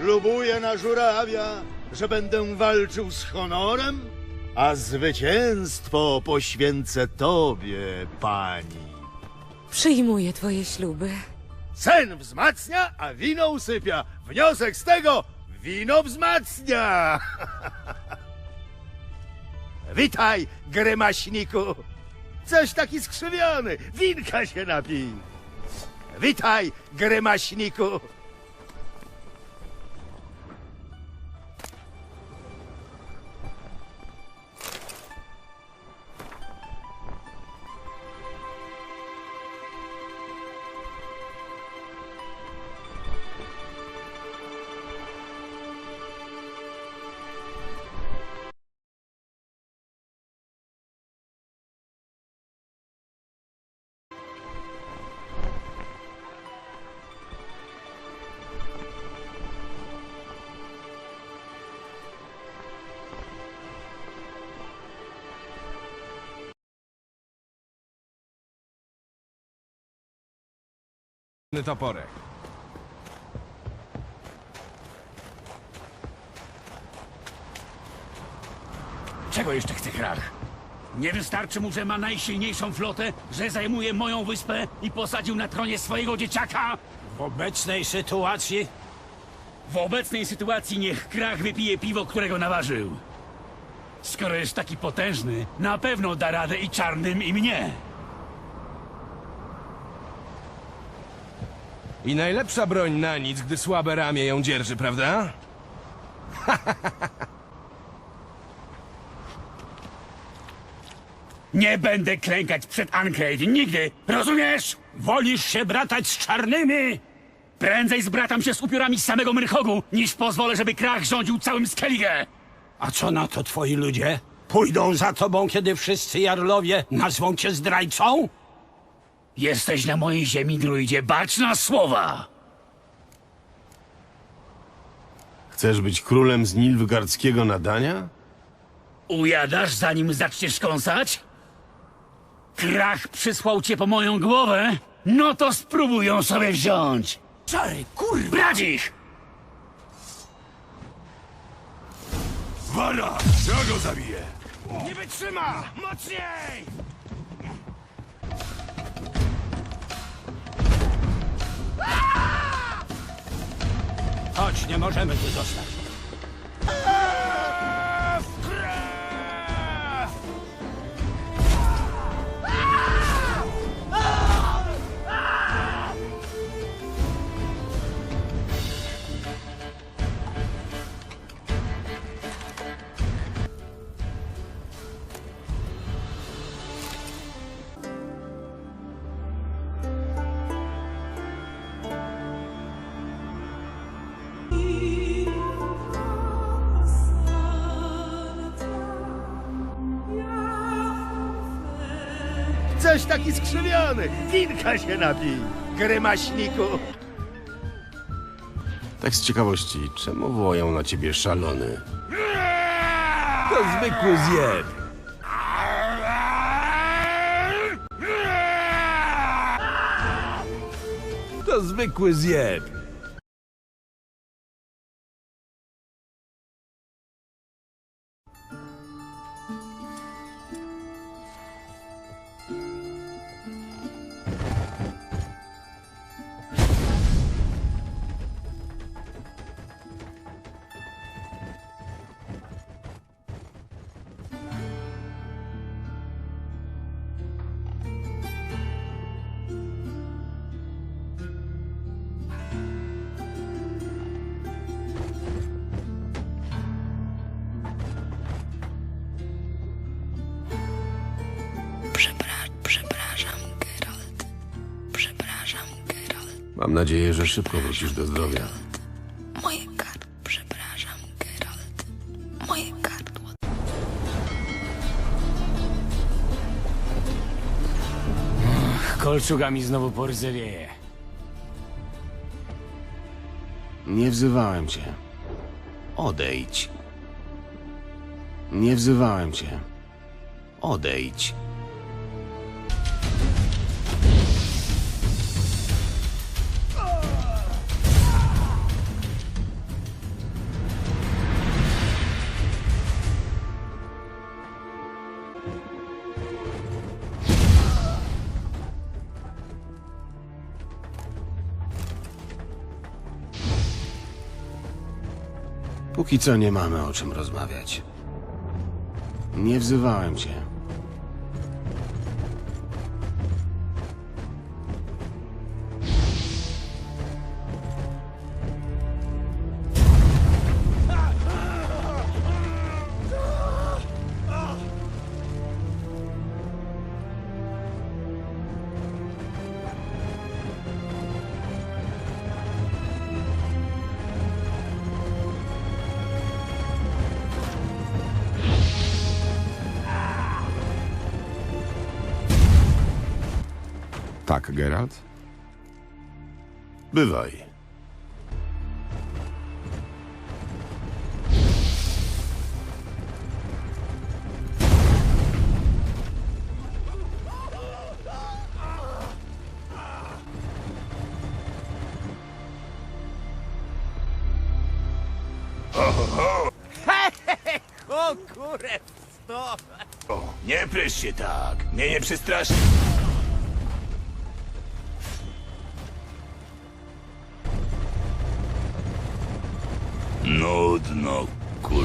Ślubuję na żurawia, że będę walczył z honorem, a zwycięstwo poświęcę tobie, pani. Przyjmuję twoje śluby. Sen wzmacnia, a wino usypia. Wniosek z tego, wino wzmacnia. Witaj, grymaśniku. Coś taki skrzywiony, winka się napij. Witaj, grymaśniku. Toporek. Czego jeszcze chce Krach? Nie wystarczy mu, że ma najsilniejszą flotę, że zajmuje moją wyspę i posadził na tronie swojego dzieciaka? W obecnej sytuacji W obecnej sytuacji niech Krach wypije piwo, którego naważył. Skoro jest taki potężny, na pewno da radę i czarnym, i mnie. I najlepsza broń na nic, gdy słabe ramię ją dzierży, prawda? Nie będę klękać przed Ancrate, nigdy, rozumiesz? wolisz się bratać z czarnymi? Prędzej zbratam się z upiorami z samego Myrchogu, niż pozwolę, żeby Krach rządził całym Skellige. A co na to twoi ludzie? Pójdą za tobą, kiedy wszyscy jarlowie nazwą cię zdrajcą? Jesteś na mojej ziemi, druidzie, bacz na słowa! Chcesz być królem z Nilfgaardzkiego nadania? Ujadasz, zanim zaczniesz kąsać? Krach przysłał cię po moją głowę? No to spróbuj ją sobie wziąć! Czary, kurwa! Brać ich! Wara! Ja go zabiję! Nie wytrzyma! Mocniej! Nie możemy tu zostać. Coś taki skrzywiony, winka się napij. Grymaśniku. Tak z ciekawości, czemu wołają na ciebie szalony? To zwykły zjeb. To zwykły zjeb. Mam nadzieję, że szybko wrócisz do zdrowia. Moje gardło. Przepraszam, Geralt. Moje gardło. Kolczuga mi znowu pordzewieje. Nie wzywałem cię. Odejdź. Nie wzywałem cię. Odejdź. Póki co nie mamy o czym rozmawiać. Nie wzywałem cię. Tak, Geralt? Bywaj. Nie prysz się tak. Mnie nie przestraszy. Nudno, kur...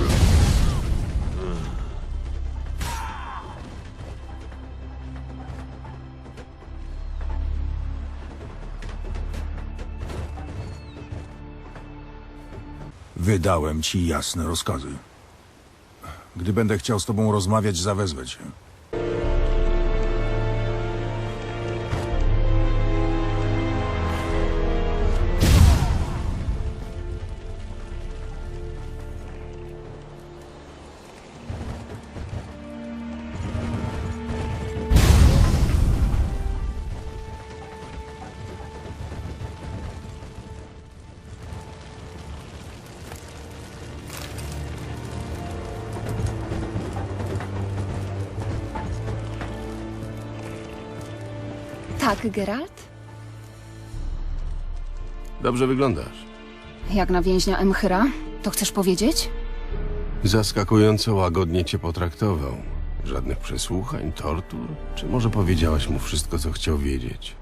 Wydałem ci jasne rozkazy. Gdy będę chciał z tobą rozmawiać, zawezwę cię. Tak, Geralt? Dobrze wyglądasz. Jak na więźnia Emchyra? To chcesz powiedzieć? Zaskakująco łagodnie cię potraktował. Żadnych przesłuchań, tortur? Czy może powiedziałaś mu wszystko, co chciał wiedzieć?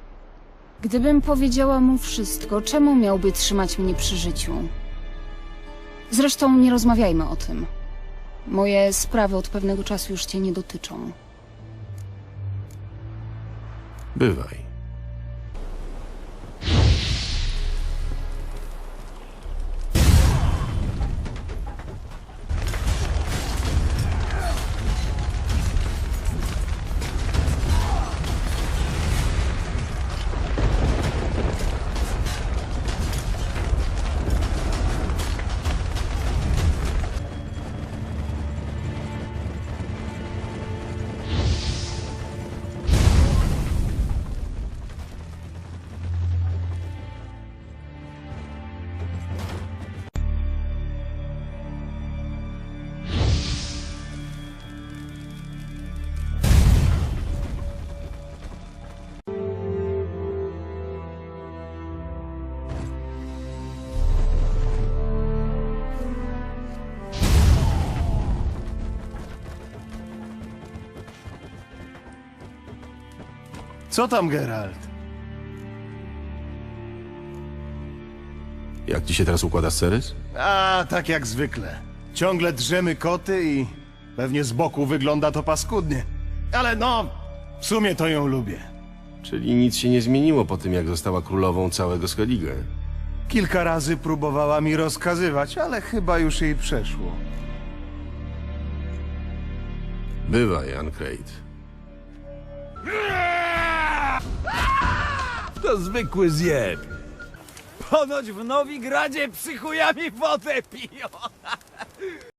Gdybym powiedziała mu wszystko, czemu miałby trzymać mnie przy życiu? Zresztą nie rozmawiajmy o tym. Moje sprawy od pewnego czasu już cię nie dotyczą. Bywaj. Co tam, Geralt? Jak ci się teraz układa Cerys? A, tak jak zwykle. Ciągle drzemy koty i pewnie z boku wygląda to paskudnie. Ale no, w sumie to ją lubię. Czyli nic się nie zmieniło po tym, jak została królową całego Skellige. Kilka razy próbowała mi rozkazywać, ale chyba już jej przeszło. Bywaj, Ancrate. To zwykły zjeb. Ponoć w Nowigradzie psychujami wodę piją.